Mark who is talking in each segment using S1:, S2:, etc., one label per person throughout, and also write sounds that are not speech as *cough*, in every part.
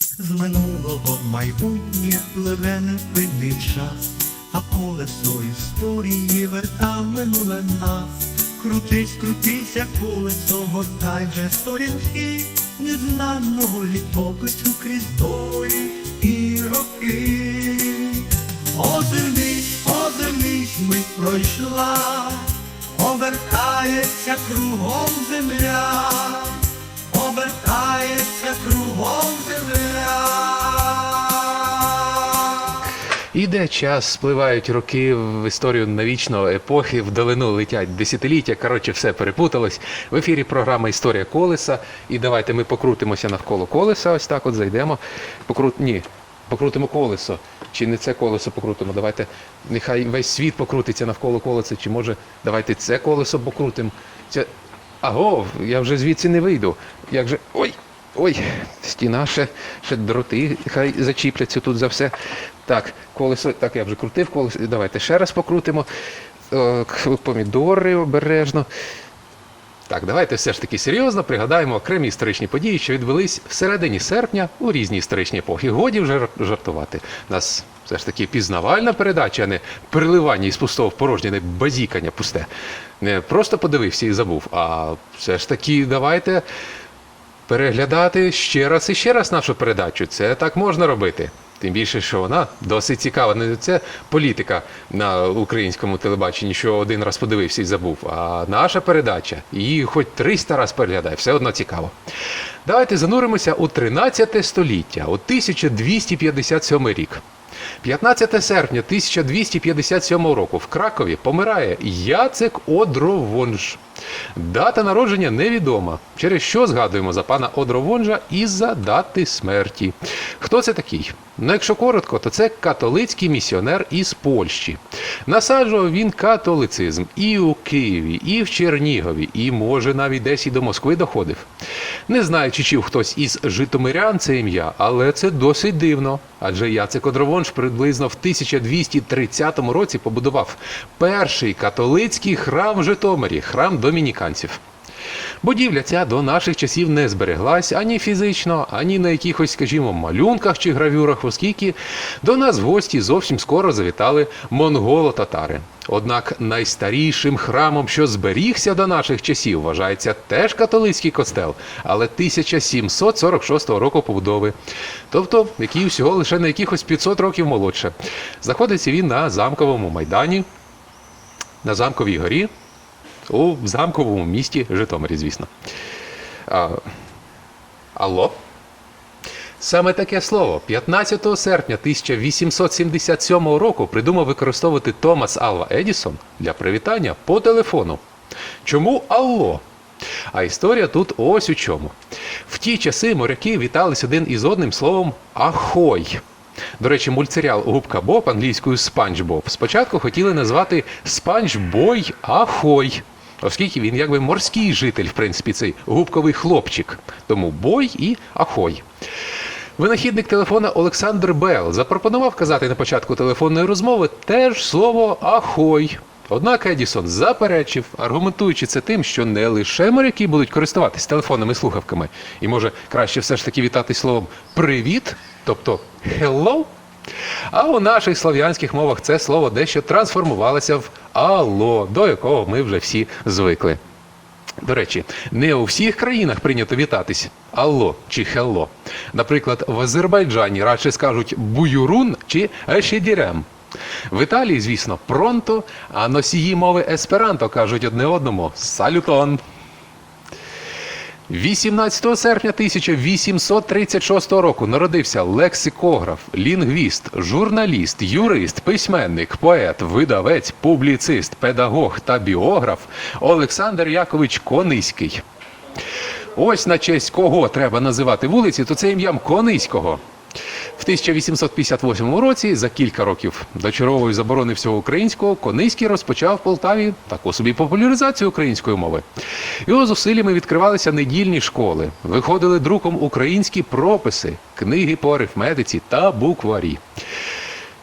S1: З минулого майбутнє пливе невидний час, а колесо історії верта минуле нас. Крутись, як колесо, готай же сторінки незнаного літопису крізь долі і роки. Озирнись, озирнись, мить пройшла, обертається кругом земля, обертається кругом земля.
S2: Іде час, спливають роки в історію навічного епохи, вдалину летять десятиліття. Коротше, все перепуталось. В ефірі програма Історія колеса. І давайте ми покрутимося навколо колеса. Ось так от зайдемо. Покрут... Ні, покрутимо колесо. Чи не це колесо покрутимо? Давайте нехай весь світ покрутиться навколо колеса. Чи може давайте це колесо покрутимо. Це... Аго, я вже звідси не вийду. Як же. Ой! Ой, стіна ще, ще дроти, хай зачіпляться тут за все. Так, колесо, так я вже крутив колесо. Давайте ще раз покрутимо. Помідори обережно. Так, давайте все ж таки серйозно пригадаємо окремі історичні події, що відбулись всередині серпня у різні історичні епохи. Годі вже жартувати. Нас все ж таки пізнавальна передача, а не переливання із пустого в порожнє, не базікання пусте. Не просто подивився і забув, а все ж таки давайте переглядати ще раз і ще раз нашу передачу. Це так можна робити. Тим більше, що вона досить цікава. Не це політика на українському телебаченні, що один раз подивився і забув. А наша передача її хоч 300 раз переглядає, все одно цікаво. Давайте зануримося у 13 століття, у 1257 рік. 15 серпня 1257 року в Кракові помирає Яцек Одровонж. Дата народження невідома, через що згадуємо за пана Одровонжа із-за дати смерті. Хто це такий? Ну, якщо коротко, то це католицький місіонер із Польщі. Насаджував він католицизм і у Києві, і в Чернігові, і може навіть десь і до Москви доходив. Не знаю, чи чув хтось із житомирян це ім'я, але це досить дивно. Адже Яцек Одровонж приблизно в 1230 році побудував перший католицький храм в Житомирі, храм домініканців. Будівля ця до наших часів не збереглась ані фізично, ані на якихось, скажімо, малюнках чи гравюрах, оскільки до нас в гості зовсім скоро завітали монголо-татари. Однак найстарішим храмом, що зберігся до наших часів, вважається теж католицький костел, але 1746 року побудови. Тобто, який всього лише на якихось 500 років молодше. Знаходиться він на замковому майдані, на замковій горі, у замковому місті Житомирі, звісно. А, алло? Саме таке слово 15 серпня 1877 року придумав використовувати Томас Алва Едісон для привітання по телефону. Чому алло? А історія тут ось у чому. В ті часи моряки вітались один із одним словом ахой. До речі, мультсеріал Губка Боб англійською Спанч Боб спочатку хотіли назвати Спанч Бой Ахой. Оскільки він якби морський житель, в принципі, цей губковий хлопчик. Тому бой і ахой. Винахідник телефона Олександр Белл запропонував казати на початку телефонної розмови теж слово ахой. Однак Едісон заперечив, аргументуючи це тим, що не лише моряки будуть користуватись телефонними слухавками, і може краще все ж таки вітати словом привіт, тобто hello. А у наших слов'янських мовах це слово дещо трансформувалося в алло, до якого ми вже всі звикли. До речі, не у всіх країнах прийнято вітатись алло чи хелло. Наприклад, в Азербайджані радше скажуть буюрун чи ешедірем. В Італії, звісно, пронто, а носії мови есперанто кажуть одне одному салютон. 18 серпня 1836 року народився лексикограф, лінгвіст, журналіст, юрист, письменник, поет, видавець, публіцист, педагог та біограф Олександр Якович Кониський. Ось на честь кого треба називати вулиці, то це ім'ям Кониського. В 1858 році, за кілька років до чергової заборони всього українського, Кониський розпочав в Полтаві таку собі популяризацію української мови. Його зусиллями відкривалися недільні школи, виходили друком українські прописи, книги по арифметиці та букварі.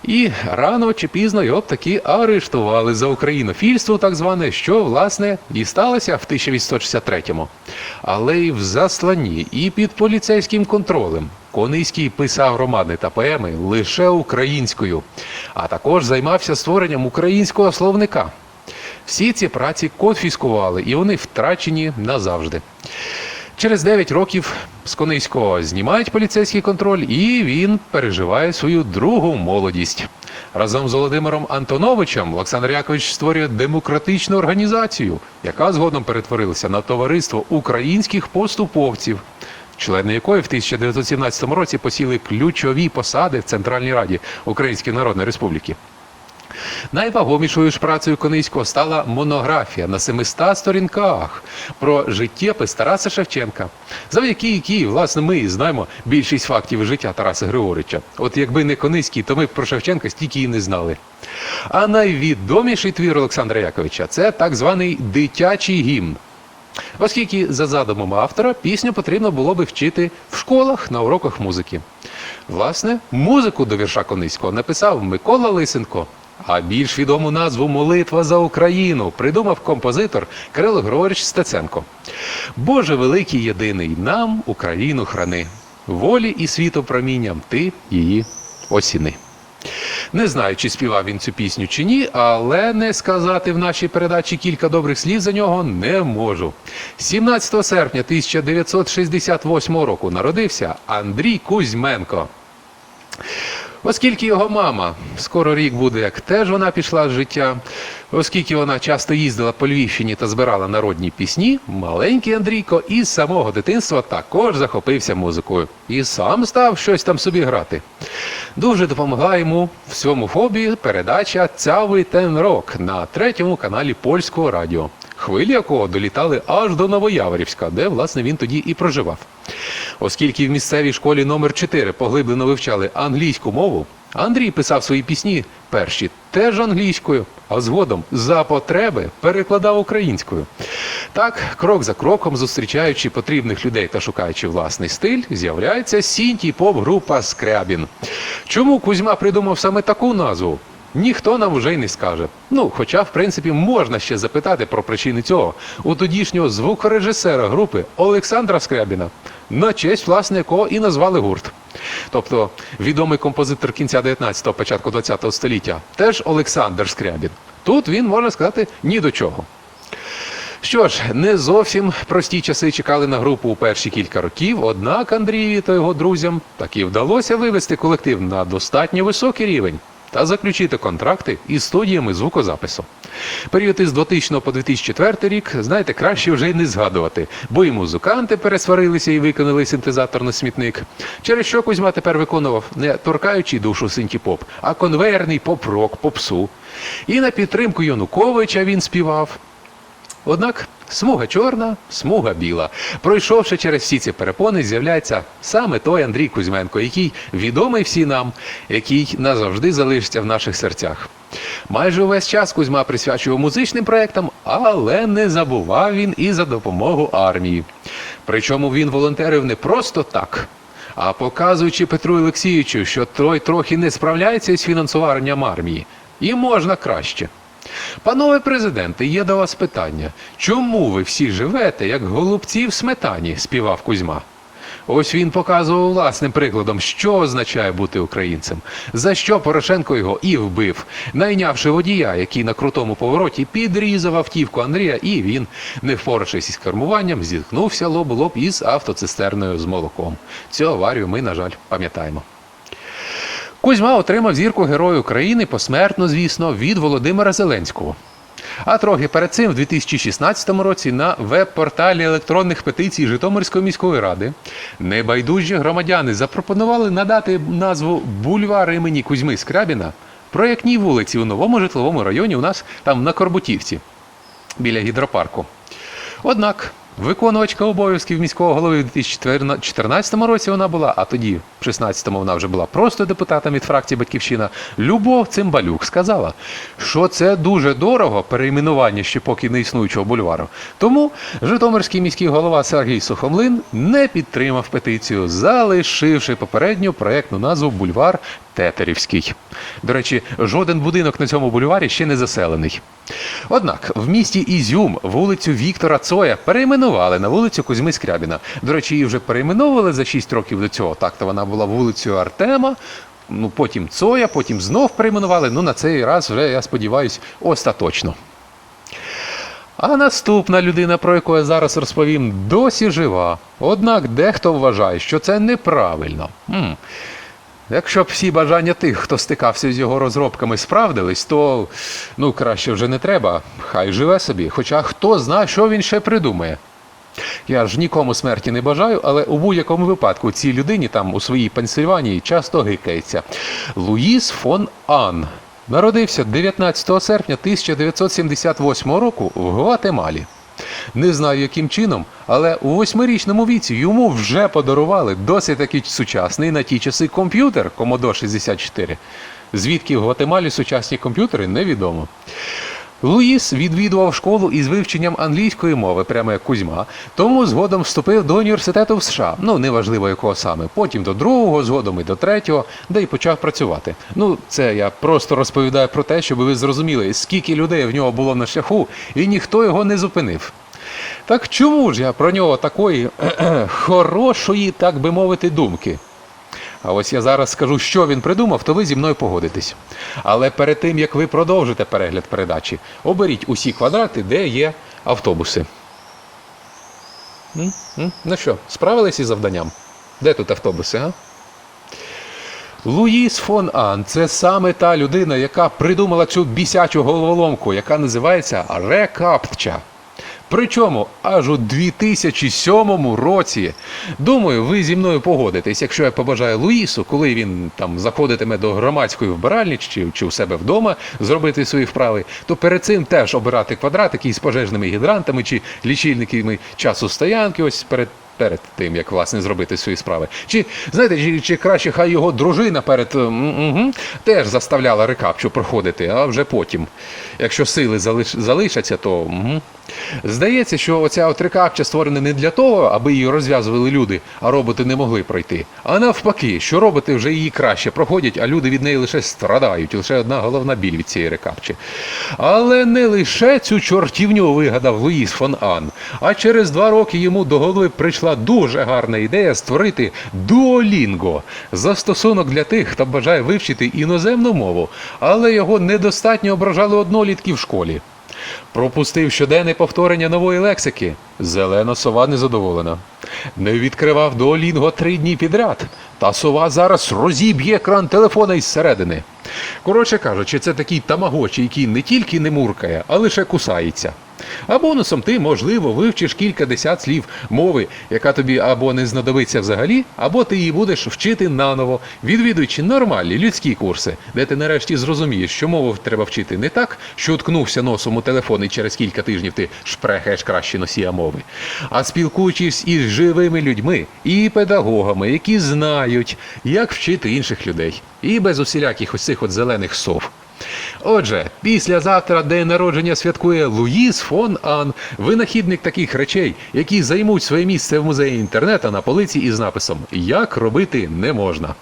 S2: І рано чи пізно його б таки арештували за українофільство, так зване, що власне і сталося в 1863-му. Але і в засланні, і під поліцейським контролем. Кониський писав романи та поеми лише українською, а також займався створенням українського словника. Всі ці праці конфіскували, і вони втрачені назавжди. Через 9 років з Кониського знімають поліцейський контроль, і він переживає свою другу молодість. Разом з Володимиром Антоновичем Олександр Якович створює демократичну організацію, яка згодом перетворилася на товариство українських поступовців, члени якої в 1917 році посіли ключові посади в Центральній Раді Української Народної Республіки. Найвагомішою ж працею Кониського стала монографія на 700 сторінках про життєпис Тараса Шевченка, завдяки якій, власне, ми і знаємо більшість фактів життя Тараса Григорича. От якби не Кониський, то ми б про Шевченка стільки і не знали. А найвідоміший твір Олександра Яковича це так званий дитячий гімн. Оскільки за задумом автора пісню потрібно було би вчити в школах на уроках музики. Власне, музику до вірша Кониського написав Микола Лисенко, а більш відому назву Молитва за Україну придумав композитор Кирило Григорович Стеценко. Боже великий єдиний, нам Україну храни, волі і світу промінням ти її осіни. Не знаю, чи співав він цю пісню чи ні, але не сказати в нашій передачі кілька добрих слів за нього не можу. 17 серпня 1968 року народився Андрій Кузьменко. Оскільки його мама скоро рік буде, як теж вона пішла з життя, оскільки вона часто їздила по Львівщині та збирала народні пісні, маленький Андрійко із самого дитинства також захопився музикою і сам став щось там собі грати. Дуже допомогла йому в цьому хобі передача Цявий Тенрок на третьому каналі польського радіо, хвилі якого долітали аж до Новояворівська, де власне він тоді і проживав. Оскільки в місцевій школі номер 4 поглиблено вивчали англійську мову, Андрій писав свої пісні перші теж англійською, а згодом за потреби перекладав українською. Так, крок за кроком, зустрічаючи потрібних людей та шукаючи власний стиль, з'являється сінтій поп-група Скрябін. Чому Кузьма придумав саме таку назву? Ніхто нам вже й не скаже. Ну, хоча, в принципі, можна ще запитати про причини цього у тодішнього звукорежисера групи Олександра Скрябіна, на честь власне якого і назвали гурт. Тобто відомий композитор кінця 19-го, початку 20-го століття, теж Олександр Скрябін. Тут він можна сказати ні до чого. Що ж, не зовсім прості часи чекали на групу у перші кілька років, однак Андрієві та його друзям таки вдалося вивести колектив на достатньо високий рівень та заключити контракти із студіями звукозапису. Період із 2000 по 2004 рік, знаєте, краще вже й не згадувати, бо і музиканти пересварилися і виконали синтезатор на смітник. Через що Кузьма тепер виконував не торкаючий душу синті-поп, а конвейерний поп-рок, попсу. І на підтримку Януковича він співав. Однак смуга чорна, смуга біла. Пройшовши через всі ці перепони, з'являється саме той Андрій Кузьменко, який відомий всі нам, який назавжди залишиться в наших серцях. Майже увесь час Кузьма присвячував музичним проектам, але не забував він і за допомогу армії. Причому він волонтерив не просто так. А показуючи Петру Олексійовичу, що той трохи не справляється із фінансуванням армії, і можна краще. Панове президенти, є до вас питання. Чому ви всі живете, як голубці в сметані? співав Кузьма. Ось він показував власним прикладом, що означає бути українцем, за що Порошенко його і вбив, найнявши водія, який на крутому повороті підрізав автівку Андрія, і він, не впоравшись із кермуванням, зіткнувся лоб лоб із автоцистерною з молоком. Цю аварію ми, на жаль, пам'ятаємо. Кузьма отримав зірку Героя України посмертно, звісно, від Володимира Зеленського. А трохи перед цим, в 2016 році, на веб-порталі електронних петицій Житомирської міської ради небайдужі громадяни запропонували надати назву бульвар імені Кузьми Скрябіна проєктній вулиці у новому житловому районі у нас там на Корбутівці біля гідропарку. Однак виконувачка обов'язків міського голови в 2014 році вона була, а тоді, в 16-му, вона вже була просто депутатом від фракції Батьківщина. Любов Цимбалюк сказала, що це дуже дорого перейменування ще поки не існуючого бульвару. Тому Житомирський міський голова Сергій Сухомлин не підтримав петицію, залишивши попередню проєктну назву Бульвар Тетерівський. До речі, жоден будинок на цьому бульварі ще не заселений. Однак в місті Ізюм вулицю Віктора Цоя перейменували на вулицю Кузьми Скрябіна. До речі, її вже перейменовували за 6 років до цього. Так-то вона була вулицею Артема, ну потім Цоя, потім знов перейменували. Ну на цей раз вже, я сподіваюся, остаточно. А наступна людина, про яку я зараз розповім, досі жива. Однак дехто вважає, що це неправильно. М. Якщо б всі бажання тих, хто стикався з його розробками, справдились, то ну краще вже не треба. Хай живе собі. Хоча хто знає, що він ще придумає. Я ж нікому смерті не бажаю, але у будь-якому випадку цій людині там у своїй Пенсильванії часто гикається. Луїс фон Ан народився 19 серпня 1978 року в Гватемалі. Не знаю, яким чином, але у восьмирічному віці йому вже подарували досить таки сучасний на ті часи комп'ютер Commodore 64. Звідки в Гватемалі сучасні комп'ютери, невідомо. Луїс відвідував школу із вивченням англійської мови, прямо як Кузьма, тому згодом вступив до університету в США. Ну, неважливо якого саме. Потім до другого, згодом і до третього, де й почав працювати. Ну, це я просто розповідаю про те, щоб ви зрозуміли, скільки людей в нього було на шляху, і ніхто його не зупинив. Так чому ж я про нього такої *clears throat* хорошої, так би мовити, думки? А ось я зараз скажу, що він придумав, то ви зі мною погодитесь. Але перед тим, як ви продовжите перегляд передачі, оберіть усі квадрати, де є автобуси. Ну що, справились із завданням? Де тут автобуси, а? Луїс фон Ан це саме та людина, яка придумала цю бісячу головоломку, яка називається рекапча. Причому аж у 2007 році. Думаю, ви зі мною погодитесь, якщо я побажаю Луїсу, коли він там заходитиме до громадської вбиральні чи, чи у себе вдома зробити свої вправи, то перед цим теж обирати квадратики із пожежними гідрантами чи лічильниками часу стоянки, ось перед. Перед тим, як власне зробити свої справи. Чи знаєте, чи, чи краще хай його дружина перед угу, теж заставляла рекапчу проходити, а вже потім. Якщо сили залиш, залишаться, то угу. здається, що оця от рекапча створена не для того, аби її розв'язували люди, а роботи не могли пройти. А навпаки, що роботи вже її краще проходять, а люди від неї лише страдають. Лише одна головна біль від цієї рекапчі. Але не лише цю чортівню вигадав Луїс фон Ан, а через два роки йому до голови прийшла дуже гарна ідея створити Duolingo – застосунок для тих, хто бажає вивчити іноземну мову, але його недостатньо ображали однолітки в школі. Пропустив щоденне повторення нової лексики. Зелена сова незадоволена. Не відкривав Duolingo три дні підряд. Та сова зараз розіб'є екран телефона із середини. Коротше кажучи, це такий тамагочі, який не тільки не муркає, а лише кусається. А бонусом ти, можливо, вивчиш кілька десят слів мови, яка тобі або не знадобиться взагалі, або ти її будеш вчити наново, відвідуючи нормальні людські курси, де ти нарешті зрозумієш, що мову треба вчити не так, що уткнувся носом у телефон і через кілька тижнів ти шпрехаєш краще носія мови, а спілкуючись із живими людьми і педагогами, які знають, як вчити інших людей, і без усіляких ось цих от зелених сов. Отже, післязавтра день народження святкує Луїс фон Ан, винахідник таких речей, які займуть своє місце в музеї інтернету на полиці із написом Як робити не можна.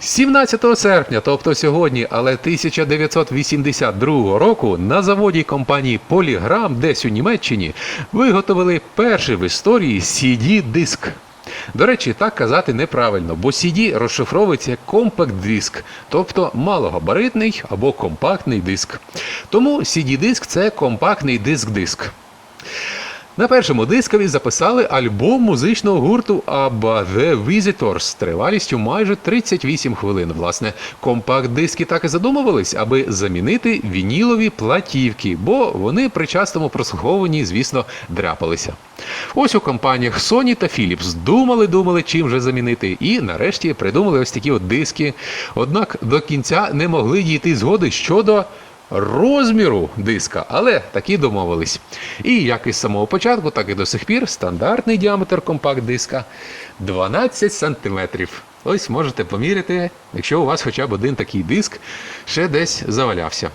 S2: 17 серпня, тобто сьогодні, але 1982 року, на заводі компанії Polygram, десь у Німеччині, виготовили перший в історії CD-диск. До речі, так казати неправильно, бо CD розшифровується як компакт-диск, тобто малогабаритний або компактний диск. Тому CD-диск це компактний диск-диск. На першому дискові записали альбом музичного гурту ABBA The Visitors з тривалістю майже 38 хвилин. Власне, компакт-диски так і задумувались, аби замінити вінілові платівки, бо вони при частому прослуховуванні, звісно, дряпалися. Ось у компаніях Sony та Philips думали, думали, чим же замінити, і нарешті придумали ось такі от диски. Однак до кінця не могли дійти згоди щодо розміру диска, але такі домовились. І як із самого початку, так і до сих пір стандартний діаметр компакт-диска 12 см. Ось можете поміряти, якщо у вас хоча б один такий диск ще десь завалявся.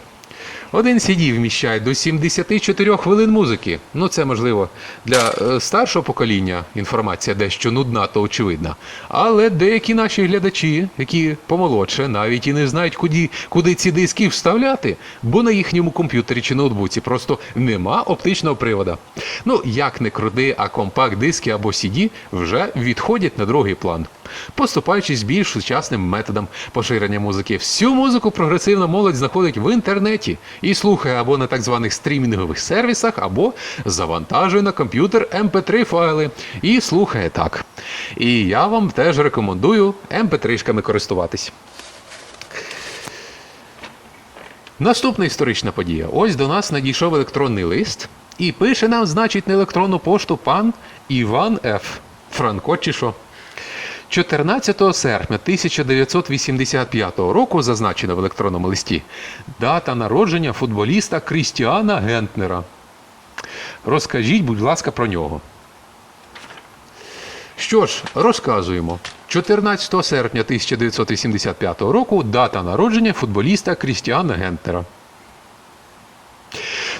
S2: Один CD вміщає до 74 хвилин музики. Ну, це можливо для е, старшого покоління інформація дещо нудна та очевидна. Але деякі наші глядачі, які помолодше, навіть і не знають, куди, куди ці диски вставляти, бо на їхньому комп'ютері чи ноутбуці просто нема оптичного привода. Ну, як не крути, а компакт-диски або CD вже відходять на другий план. Поступаючись більш сучасним методом поширення музики, всю музику прогресивна молодь знаходить в інтернеті і слухає або на так званих стрімінгових сервісах, або завантажує на комп'ютер MP3 файли і слухає так. І я вам теж рекомендую MP3-шками користуватись. Наступна історична подія. Ось до нас надійшов електронний лист, і пише нам, значить, на електронну пошту пан Іван Ф. Франко чи що. 14 серпня 1985 року зазначено в електронному листі дата народження футболіста Крістіана Гентнера. Розкажіть, будь ласка, про нього. Що ж, розказуємо. 14 серпня 1985 року дата народження футболіста Крістіана Гентнера.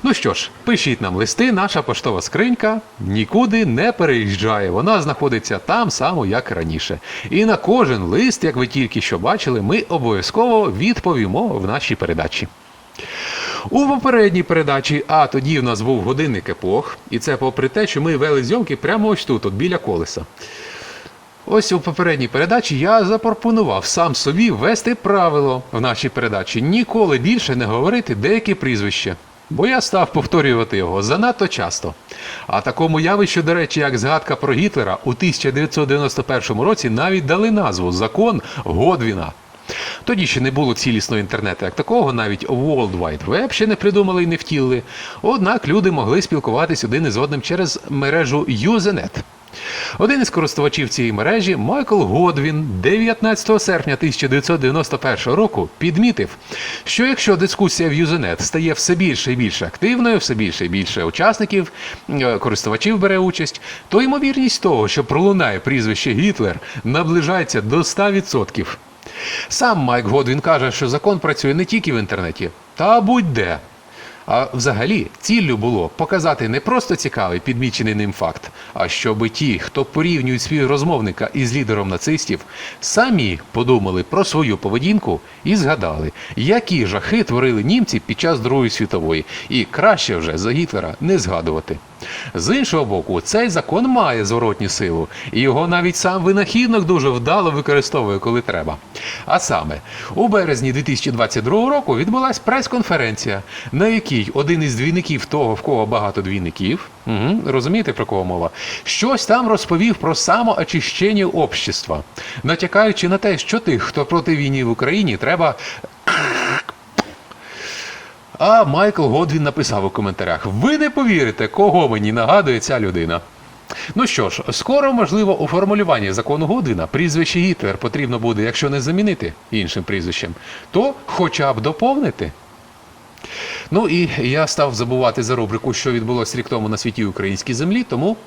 S2: Ну що ж, пишіть нам листи, наша поштова скринька нікуди не переїжджає. Вона знаходиться там само, як раніше. І на кожен лист, як ви тільки що бачили, ми обов'язково відповімо в нашій передачі. У попередній передачі, а тоді в нас був годинник епох, і це попри те, що ми вели зйомки прямо ось тут, от біля колеса. Ось у попередній передачі я запропонував сам собі ввести правило в нашій передачі ніколи більше не говорити деякі прізвища. Бо я став повторювати його занадто часто. А такому явищу, до речі, як згадка про Гітлера у 1991 році навіть дали назву Закон Годвіна. Тоді ще не було цілісного інтернету як такого, навіть World Wide Web ще не придумали і не втілили. Однак люди могли спілкуватись один із одним через мережу Usenet. Один із користувачів цієї мережі, Майкл Годвін, 19 серпня 1991 року підмітив, що якщо дискусія в Usenet стає все більше і більше активною, все більше і більше учасників, е, користувачів бере участь, то ймовірність того, що пролунає прізвище Гітлер, наближається до 100%. Сам Майк Годвін каже, що закон працює не тільки в інтернеті, та будь-де. А взагалі ціллю було показати не просто цікавий підмічений ним факт, а щоби ті, хто порівнюють співрозмовника із лідером нацистів, самі подумали про свою поведінку і згадали, які жахи творили німці під час Другої світової, і краще вже за Гітлера не згадувати. З іншого боку, цей закон має зворотню силу, і його навіть сам винахідник дуже вдало використовує, коли треба. А саме, у березні 2022 року відбулася прес-конференція, на якій один із двійників того, в кого багато двійників, угу, розумієте про кого мова, щось там розповів про самоочищення общества, натякаючи на те, що тих, хто проти війни в Україні, треба а Майкл Годвін написав у коментарях: Ви не повірите, кого мені нагадує ця людина. Ну що ж, скоро, можливо, у формулюванні закону Годвіна прізвище Гітлер потрібно буде, якщо не замінити іншим прізвищем, то хоча б доповнити. Ну і я став забувати за рубрику, що відбулося рік тому на світі українській землі, тому.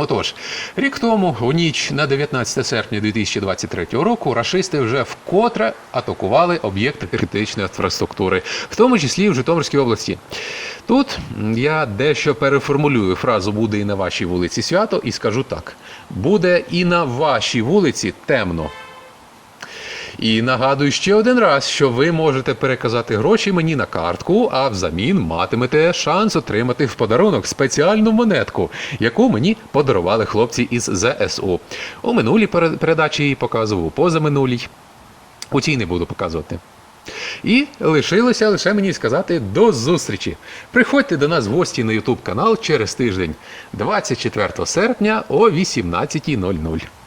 S2: Отож, рік тому, у ніч на 19 серпня 2023 року, рашисти вже вкотре атакували об'єкти критичної інфраструктури, в тому числі в Житомирській області. Тут я дещо переформулюю фразу буде і на вашій вулиці свято і скажу так: буде і на вашій вулиці темно. І нагадую ще один раз, що ви можете переказати гроші мені на картку, а взамін матимете шанс отримати в подарунок спеціальну монетку, яку мені подарували хлопці із ЗСУ. У минулій передачі її показував, у позаминулій. У цій не буду показувати. І лишилося лише мені сказати до зустрічі. Приходьте до нас в гості на YouTube канал через тиждень, 24 серпня о 18.00.